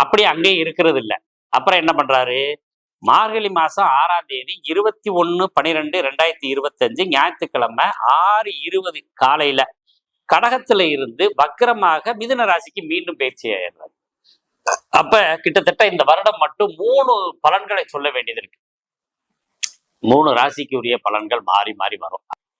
அப்படி அங்கேயே இருக்கிறது இல்லை அப்புறம் என்ன பண்றாரு? மார்கழி மாசம் ஆறாம் தேதி இருபத்தி ஒன்று பன்னிரெண்டு ரெண்டாயிரத்தி இருபத்தஞ்சு ஞாயிற்றுக்கிழமை ஆறு இருபது காலையில கடகத்துல இருந்து வக்கரமாக மிதுன ராசிக்கு மீண்டும் பயிற்சி ஆயிடுறாரு. அப்ப கிட்டத்தட்ட இந்த வருடம் மட்டும் மூணு பலன்களை சொல்ல வேண்டியது இருக்கு. மூணு ராசிக்கு உரிய பலன்கள் மாறி மாறி வரும்.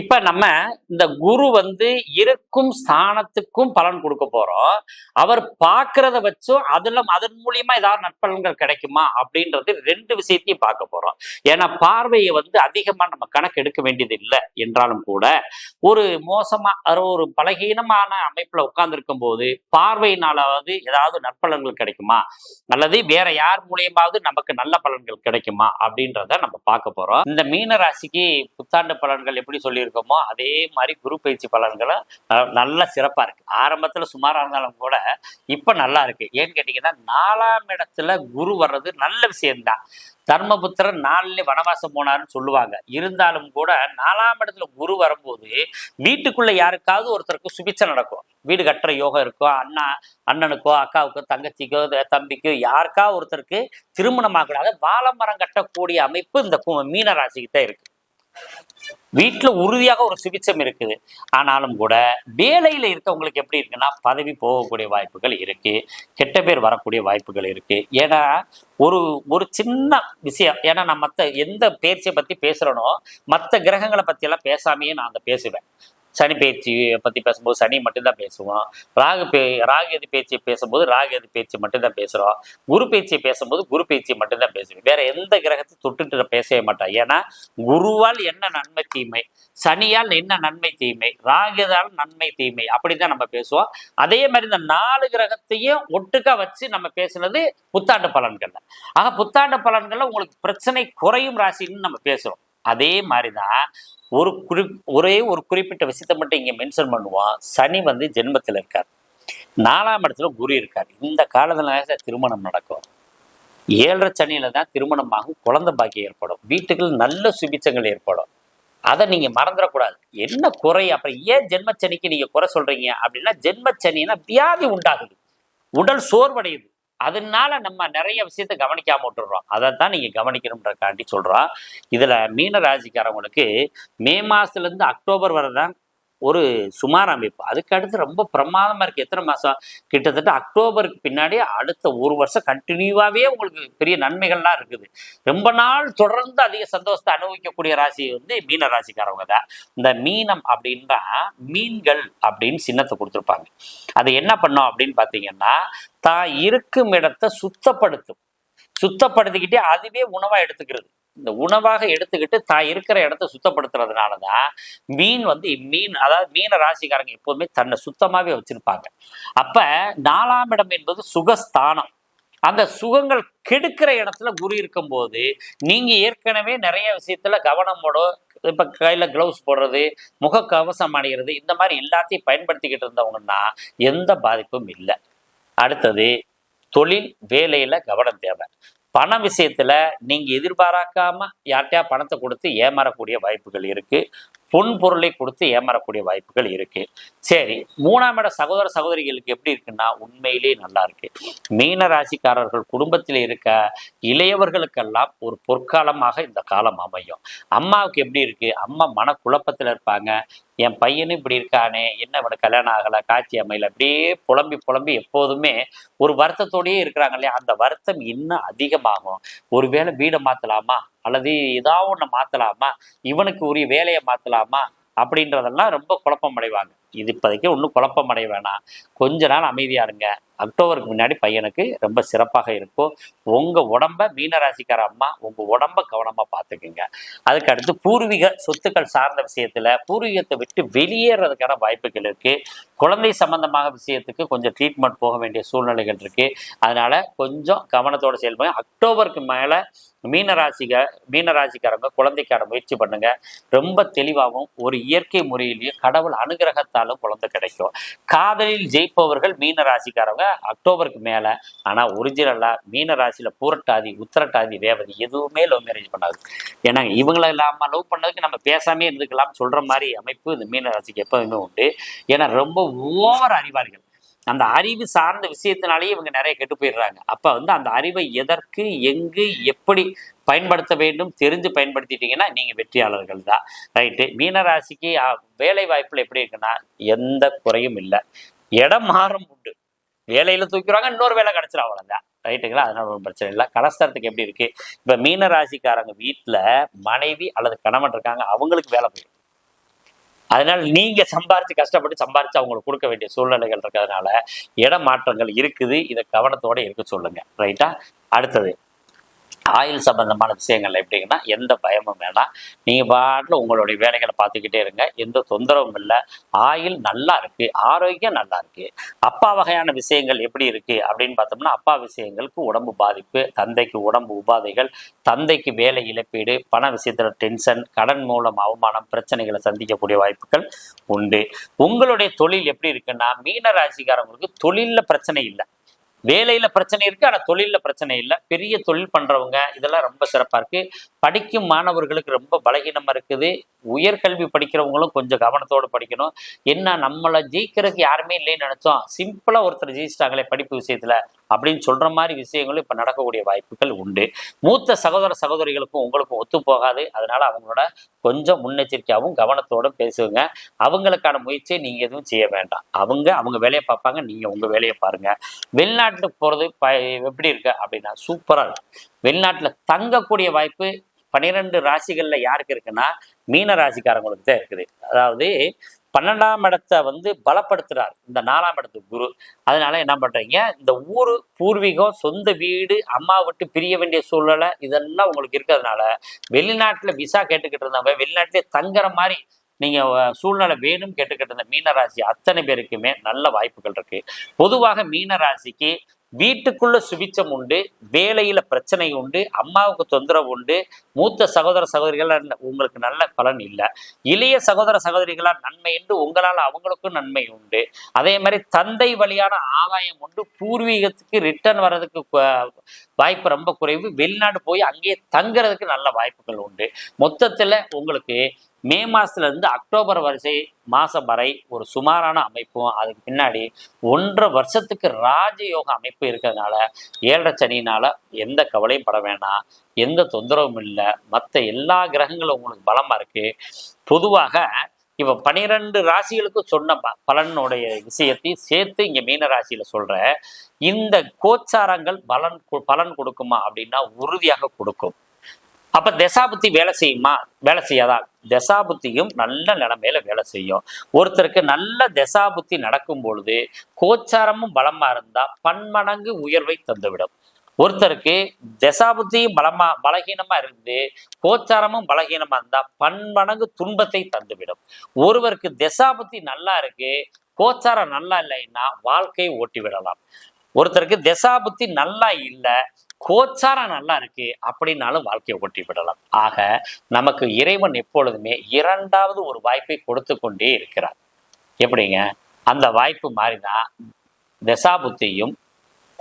இப்ப நம்ம இந்த குரு வந்து இருக்கும் ஸ்தானத்துக்கும் பலன் கொடுக்க போறோம். அவர் பார்க்கறத வச்சும் அதுல அதன் மூலியமா ஏதாவது நற்பலன்கள் கிடைக்குமா அப்படின்றது ரெண்டு விஷயத்தையும் பார்க்க போறோம். ஏன்னா பார்வையை வந்து அதிகமா நம்ம கணக்கு எடுக்க வேண்டியது இல்லை என்றாலும் கூட ஒரு மோசமா ஒரு பலகீனமான அமைப்புல உட்கார்ந்துருக்கும் போது பார்வையினாலாவது ஏதாவது நற்பலன்கள் கிடைக்குமா? அல்லது வேற யார் மூலியமாவது நமக்கு நல்ல பலன்கள் கிடைக்குமா? அப்படின்றத நம்ம பார்க்க போறோம். இந்த மீன ராசிக்கு புத்தாண்டு பலன்கள் எப்படி சொல்லியிருக்கோமோ அதே மாதிரி குரு பயிற்சி பலன்களும் நல்ல சிறப்பா இருக்கு. ஆரம்பத்துல சுமாரா இருந்தாலும் கூட இப்ப நல்லா இருக்கு. ஏன்னு கேட்டீங்கன்னா நாலாம் இடத்துல குரு வர்றது நல்ல விஷயம்தான். தர்மபுத்திரன் நாலுல வனவாசம் போனாருன்னு சொல்லுவாங்க. இருந்தாலும் கூட நாலாம் இடத்துல குரு வரும்போது வீட்டுக்குள்ள யாருக்காவது ஒருத்தருக்கு சுபிச்சை நடக்கும். வீடு கட்டுற யோகம் இருக்கும் அண்ணா அண்ணனுக்கோ அக்காவுக்கோ தங்கச்சிக்கோ தம்பிக்கோ யாருக்கா ஒருத்தருக்கு திருமணம் ஆகக்கூடாது வாழைமரம் கட்டக்கூடிய அமைப்பு இந்த கு- மீன இருக்கு. வீட்டில் உறுதியாக ஒரு சுபிச்சம் இருக்குது. ஆனாலும் கூட வேலையில் இருக்கவங்களுக்கு எப்படி இருக்குன்னா பதவி போகக்கூடிய வாய்ப்புகள் இருக்கு. கெட்ட பேர் வரக்கூடிய வாய்ப்புகள் இருக்குது ஏன்னா ஒரு ஒரு சின்ன விஷயம் ஏன்னா நான் மற்ற எந்த பேர்ச்சியை பற்றி பேசுகிறேனோ மற்ற கிரகங்களை பற்றியெல்லாம் பேசாமையே நான் அந்த பேசுவேன். சனி பேச்சு பற்றி பேசும்போது சனி மட்டும்தான் பேசுவோம் ராகு பே ராகு எது பேச்சு பேசும்போது ராகு எது பேச்சு மட்டும்தான் பேசுகிறோம் குரு பேச்சியை பேசும்போது குரு பேச்சியை மட்டும்தான் பேசுவேன் வேற எந்த கிரகத்தை தொட்டுட்டு நான் பேசவே மாட்டேன். ஏன்னா குருவால் என்ன நன்மை தீமை? சனியால் என்ன நன்மை தீமை? ராகுதால் நன்மை தீமை? அப்படி தான் நம்ம பேசுவோம். அதே மாதிரி இந்த நாலு கிரகத்தையும் ஒட்டுக்கா வச்சு நம்ம பேசுனது புத்தாண்டு பலன்கள்ல. ஆக புத்தாண்டு பலன்கள்ல உங்களுக்கு பிரச்சனை குறையும் ராசின்னு நம்ம பேசுகிறோம் அதே மாதிரி தான் ஒரு குறி ஒரே ஒரு குறிப்பிட்ட விஷயத்தை மட்டும் இங்கே மென்ஷன் பண்ணுவோம். சனி வந்து ஜென்மத்தில் இருக்கார். நாலாம் இடத்துல குரு இருக்கார். இந்த காலத்தில் திருமணம் நடக்கும். ஏழரை சனியில் தான் திருமணம் ஆகும். குழந்தை பாக்கியம் ஏற்படும். வீட்டுக்குள் நல்ல சுபிச்சங்கள் ஏற்படும். அதை நீங்கள் மறந்துடக்கூடாது. என்ன குறை? அப்புறம் ஏன் ஜென்மச்சனிக்கு நீங்கள் குறை சொல்கிறீங்க அப்படின்னா ஜென்மச்சனின்னா வியாதி உண்டாகுது. உடல் சோர்வடையுது. அதனால நம்ம நிறைய விஷயத்த கவனிக்காம விட்டுறோம் அதை தான் நீங்க கவனிக்கணுன்றக்காண்டி சொல்றோம் இதுல மீன ராசிக்காரவங்களுக்கு மே மாசத்துல இருந்து அக்டோபர் வரை தான் ஒரு சுமார் அமைப்பு. அதுக்கு அடுத்து ரொம்ப பிரமாதமா இருக்கு. எத்தனை மாதம் கிட்டத்தட்ட அக்டோபருக்கு பின்னாடி அடுத்த ஒரு வருஷம் கண்டினியூவாவே உங்களுக்கு பெரிய நன்மைகள்லாம் இருக்குது. ரொம்ப நாள் தொடர்ந்து அதிக சந்தோஷத்தை அனுபவிக்கக்கூடிய ராசி வந்து மீன ராசிக்காரவங்க தான். இந்த மீனம் அப்படின்னா மீன்கள் அப்படின்னு சின்னத்தை கொடுத்துருப்பாங்க. அது என்ன பண்ணோம் அப்படின்னு பார்த்தீங்கன்னா தான் இருக்கும் இடத்தை சுத்தப்படுத்தும். சுத்தப்படுத்திக்கிட்டே அதுவே உணவாக எடுத்துக்கிறது. இந்த உணவாக எடுத்துக்கிட்டு தான் இருக்கிற இடத்த சுத்தப்படுத்துறதுனால தான் மீன் வந்து மீன் அதாவது மீன ராசிக்காரங்க எப்போதுமே தன்னை சுத்தமாகவே வச்சிருப்பாங்க. அப்ப நாலாம் இடம் என்பது சுகஸ்தானம். அந்த சுகங்கள் கெடுக்கிற இடத்துல குரு இருக்கும்போது நீங்க ஏற்கனவே நிறைய விஷயத்துல கவனமோட இப்ப கையில கிளவுஸ் போடுறது முகக்கவசம் அணிகிறது இந்த மாதிரி எல்லாத்தையும் பயன்படுத்திக்கிட்டு இருந்தவங்கன்னா எந்த பாதிப்பும் இல்லை. அடுத்தது தொழில் வேலையில கவனம் தேவை. பண விஷயத்துல நீங்க எதிர்பாராக்காம யார்கிட்டயா பணத்தை கொடுத்து ஏமாறக்கூடிய வாய்ப்புகள் இருக்கு. பொன் பொருளை கொடுத்து ஏமாறக்கூடிய வாய்ப்புகள் இருக்கு. சரி மூணாம் இட சகோதர சகோதரிகளுக்கு எப்படி இருக்குன்னா உண்மையிலே நல்லா இருக்கு. மீன ராசிக்காரர்கள் குடும்பத்தில் இருக்க இளையவர்களுக்கெல்லாம் ஒரு பொற்காலமாக இந்த காலம் அமையும். அம்மாவுக்கு எப்படி இருக்கு? அம்மா மன குழப்பத்துல இருப்பாங்க. என் பையனும் இப்படி இருக்கானே என்ன இவனுக்கு கல்யாணம் ஆகலை காட்சி அமையல அப்படியே புலம்பி புலம்பி எப்போதுமே ஒரு வருத்தத்தோடயே இருக்கிறாங்க இல்லையா? அந்த வருத்தம் இன்னும் அதிகமாகும். ஒருவேளை வீடை மாத்தலாமா? அல்லது ஏதாவது ஒன்று மாத்தலாமா? இவனுக்கு உரிய வேலையை மாத்தலாமா? அப்படின்றதெல்லாம் ரொம்ப குழப்பம் அடைவாங்க இது இப்போதைக்கு ஒன்றும் குழப்பம் அடைய வேணாம் கொஞ்ச நாள் அமைதியா இருங்க. அக்டோபருக்கு முன்னாடி பையனுக்கு ரொம்ப சிறப்பாக இருக்கும். உங்க உடம்ப மீனராசிக்கார அம்மா உங்க உடம்ப கவனமா பார்த்துக்குங்க அதுக்கு அடுத்து பூர்வீக சொத்துக்கள் சார்ந்த விஷயத்துல பூர்வீகத்தை விட்டு வெளியேறதுக்கான வாய்ப்புகள் இருக்கு. குழந்தை சம்பந்தமாக விஷயத்துக்கு கொஞ்சம் ட்ரீட்மெண்ட் போக வேண்டிய சூழ்நிலைகள் இருக்கு. அதனால கொஞ்சம் கவனத்தோட செயல்படுங்க. அக்டோபருக்கு மேல மீனராசிக மீனராசிக்காரங்க குழந்தைக்கான முயற்சி பண்ணுங்க. ரொம்ப தெளிவாகவும் ஒரு இயற்கை முறையிலேயே கடவுள் அனுகிரகத்தாலும் குழந்தை கிடைக்கும். காதலில் ஜெயிப்பவர்கள் மீனராசிக்காரங்க அக்டோபருக்கு மேல ஆனா ஒரிஜினலா மீன ராசியில பூரட்டாதி உத்தரட்டாதி ரேவதி எதுவுமே லவ் மேரேஜ் பண்ணாது. ஏன்னா இவங்களை இல்லாம லவ் பண்ணதுக்கு நம்ம பேசாமே இருந்துக்கலாம் சொல்ற மாதிரி அமைப்பு இந்த மீன ராசிக்கு எப்போதுமே உண்டு. ஏன்னா ரொம்ப ஓவர் அறிவார்கள் அந்த அறிவு சார்ந்த விஷயத்தினாலேயே இவங்க நிறைய கெட்டு போயிடுறாங்க. அப்ப வந்து அந்த அறிவை எதற்கு எங்கு எப்படி பயன்படுத்த வேண்டும் தெரிஞ்சு பயன்படுத்திட்டீங்கன்னா நீங்க வெற்றியாளர்கள் தான். ரைட்டு மீனராசிக்கு வேலை வாய்ப்புல எப்படி இருக்குன்னா எந்த குறையும் இல்லை. இடம் மாறும் உண்டு. வேலையில தூக்கிடுவாங்க இன்னொரு வேலை கிடைச்சிடும் அவ்வளோதான் ரைட்டுங்களா? அதனால ஒன்றும் பிரச்சனை இல்லை. கலஸ்தரத்துக்கு எப்படி இருக்கு? இப்ப மீன ராசிக்காரங்க வீட்டுல மனைவி அல்லது கணவன் இருக்காங்க அவங்களுக்கு வேலை போயிடும். அதனால நீங்க சம்பாரிச்சு கஷ்டப்பட்டு சம்பாரிச்சு அவங்களுக்கு கொடுக்க வேண்டிய சூழ்நிலைகள் இருக்கிறதுனால இட மாற்றங்கள் இருக்குது. இதை கவனத்தோட இருக்க சொல்லுங்க. ரைட்டா? அடுத்தது ஆயில் சம்பந்தமான விஷயங்கள் எப்படிங்கன்னா எந்த பயமும் வேணாம். நீங்க பாட்டில் உங்களுடைய வேலைகளை பார்த்துக்கிட்டே இருங்க. எந்த தொந்தரவும் இல்லை. ஆயில் நல்லா இருக்கு. ஆரோக்கியம் நல்லா இருக்கு. அப்பா வகையான விஷயங்கள் எப்படி இருக்கு அப்படின்னு பார்த்தோம்னா அப்பா விஷயங்களுக்கு உடம்பு பாதிப்பு தந்தைக்கு உடம்பு உபாதைகள் தந்தைக்கு வேலை இழப்பீடு பண விஷயத்துல டென்ஷன் கடன் மூலம் அவமானம் பிரச்சனைகளை சந்திக்கக்கூடிய வாய்ப்புகள் உண்டு. உங்களுடைய தொழில் எப்படி இருக்குன்னா மீன ராசிக்காரங்களுக்கு தொழில்ல பிரச்சனை இல்லை. வேலையில பிரச்சனை இருக்கு ஆனா தொழில்ல பிரச்சனை இல்லை. பெரிய தொழில் பண்றவங்க இதெல்லாம் ரொம்ப சிறப்பா இருக்கு. படிக்கும் மாணவர்களுக்கு ரொம்ப பலகீனமா இருக்குது. உயர்கல்வி படிக்கிறவங்களும் கொஞ்சம் கவனத்தோடு படிக்கணும். என்ன நம்மளை ஜெயிக்கிறதுக்கு யாருமே இல்லைன்னு நினைச்சோம். சிம்பிளா ஒருத்தர் ஜெயிச்சிட்டாங்களே படிப்பு விஷயத்துல அப்படின்னு சொல்ற மாதிரி விஷயங்களும் இப்ப நடக்கக்கூடிய வாய்ப்புகள் உண்டு. மூத்த சகோதர சகோதரிகளுக்கும் உங்களுக்கும் ஒத்து போகாது. அதனால அவங்களோட கொஞ்சம் முன்னெச்சரிக்கையாகவும் கவனத்தோடும் பேசுங்க. அவங்களுக்கான முயற்சியை நீங்க எதுவும் செய்ய வேண்டாம். அவங்க அவங்க வேலையை பார்ப்பாங்க. நீங்க உங்க வேலையை பாருங்க. வெளிநாட்டு வெளிநாட்டுக்கு போகிறது ப எப்படி இருக்கு அப்படின்னா சூப்பராக இருக்கு. வெளிநாட்டில் தங்கக்கூடிய வாய்ப்பு பன்னிரெண்டு ராசிகளில் யாருக்கு இருக்குன்னா மீன ராசிக்காரங்களுக்கு தான் இருக்குது. அதாவது பன்னெண்டாம் இடத்தை வந்து பலப்படுத்துகிறார் இந்த நாலாம் இடத்து குரு. அதனால என்ன பண்ணுறீங்க இந்த ஊர் பூர்வீகம் சொந்த வீடு அம்மா விட்டு பிரிய வேண்டிய சூழ்நிலை இதெல்லாம் உங்களுக்கு இருக்கிறதுனால வெளிநாட்டில் விசா கேட்டுக்கிட்டு இருந்தவங்க வெளிநாட்டிலே தங்குற மாதிரி நீங்க சூழ்நிலை வேணும் கேட்டுக்கிட்டு இருந்த மீனராசி அத்தனை பேருக்குமே நல்ல வாய்ப்புகள் இருக்கு. பொதுவாக மீனராசிக்கு வீட்டுக்குள்ள சுபிச்சம் உண்டு வேலையில பிரச்சனை உண்டு அம்மாவுக்கு தொந்தரவு உண்டு மூத்த சகோதர சகோதரிகள் உங்களுக்கு நல்ல பலன் இல்லை. இளைய சகோதர சகோதரிகளால் நன்மை என்று உங்களால் அவங்களுக்கும் நன்மை உண்டு. அதே மாதிரி தந்தை வழியான ஆதாயம் உண்டு பூர்வீகத்துக்கு ரிட்டர்ன் வர்றதுக்கு வாய்ப்பு ரொம்ப குறைவு. வெளிநாடு போய் அங்கேயே தங்குறதுக்கு நல்ல வாய்ப்புகள் உண்டு. மொத்தத்தில் உங்களுக்கு மே மாசத்துல இருந்து அக்டோபர் வரிசை மாதம் வரை ஒரு சுமாரான அமைப்பும் அதுக்கு பின்னாடி ஒன்றரை வருஷத்துக்கு ராஜயோக அமைப்பு இருக்கிறதுனால ஏழரை சனினால் எந்த கவலையும் பட வேணாம். எந்த தொந்தரவும் இல்லை. மற்ற எல்லா கிரகங்களும் உங்களுக்கு பலமாக இருக்குது பொதுவாக இப்ப பனிரெண்டு ராசிகளுக்கு சொன்ன பலனுடைய விஷயத்தையும் சேர்த்து இங்க மீன ராசியில சொல்ற இந்த கோச்சாரங்கள் பலன் பலன் கொடுக்குமா அப்படின்னா உறுதியாக கொடுக்கும். அப்ப தசாபுத்தி வேலை செய்யுமா? வேலை செய்யாதா? தசாபுத்தியும் நல்ல நிலைமையில வேலை செய்யும். ஒருத்தருக்கு நல்ல தசாபுத்தி நடக்கும் பொழுது கோச்சாரமும் பலமா இருந்தா பன்மடங்கு உயர்வை தந்துவிடும். ஒருத்தருக்கு தசாபுத்தியும் பலமா பலகீனமா இருந்து கோச்சாரமும் பலகீனமா இருந்தா பன்மடங்கு துன்பத்தை தந்துவிடும். ஒருவருக்கு தசாபுத்தி நல்லா இருக்கு கோச்சாரம் நல்லா இல்லைன்னா வாழ்க்கையை ஓட்டி விடலாம் ஒருத்தருக்கு தசாபுத்தி நல்லா இல்லை கோச்சாரம் நல்லா இருக்கு அப்படின்னாலும் வாழ்க்கையை ஓட்டி விடலாம் ஆக நமக்கு இறைவன் எப்பொழுதுமே இரண்டாவது ஒரு வாய்ப்பை கொடுத்து கொண்டே இருக்கிறார். எப்படிங்க? அந்த வாய்ப்பு மாறிதான் தசாபுத்தியும்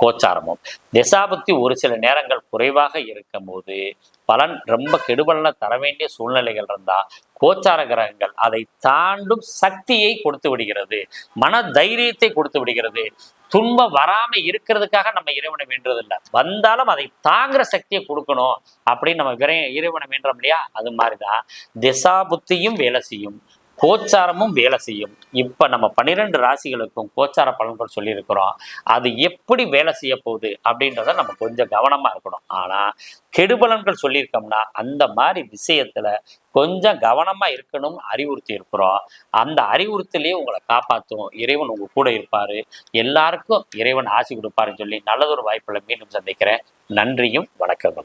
கோச்சாரமும். திசாபக்தி ஒரு சில நேரங்கள் குறைவாக இருக்கும் போது பலன் ரொம்ப கெடுபலனை தர வேண்டிய சூழ்நிலைகள் இருந்தா கோச்சார கிரகங்கள் அதை தாண்டும் சக்தியை கொடுத்து விடுகிறது. மன தைரியத்தை கொடுத்து விடுகிறது. துன்பம் வராம இருக்கிறதுக்காக நம்ம இறைவனை வேண்டுறதில்லை. வந்தாலும் அதை தாங்குற சக்தியை கொடுக்கணும் அப்படின்னு நம்ம விரை இறைவனை வேண்டுறோம் இல்லையா? அது மாதிரிதான் திசா புத்தியும் வேலை செய்யும். கோச்சாரமும் வேலை செய்யும். இப்ப நம்ம பன்னிரெண்டு ராசிகளுக்கும் கோச்சார பலன்கள் சொல்லியிருக்கிறோம். அது எப்படி வேலை செய்ய போகுது அப்படின்றத நம்ம கொஞ்சம் கவனமா இருக்கணும். ஆனா கெடுபலன்கள் சொல்லியிருக்கோம்னா அந்த மாதிரி விஷயத்துல கொஞ்சம் கவனமா இருக்கணும் அறிவுறுத்தி இருக்கிறோம். அந்த அறிவுறுத்தலையே உங்களை காப்பாற்றும் இறைவன் உங்க கூட இருப்பாரு. எல்லாருக்கும் இறைவன் ஆசி கொடுப்பாருன்னு சொல்லி நல்லதொரு வாய்ப்புல மீண்டும் சந்திக்கிறேன். நன்றியும் வணக்கங்களும்.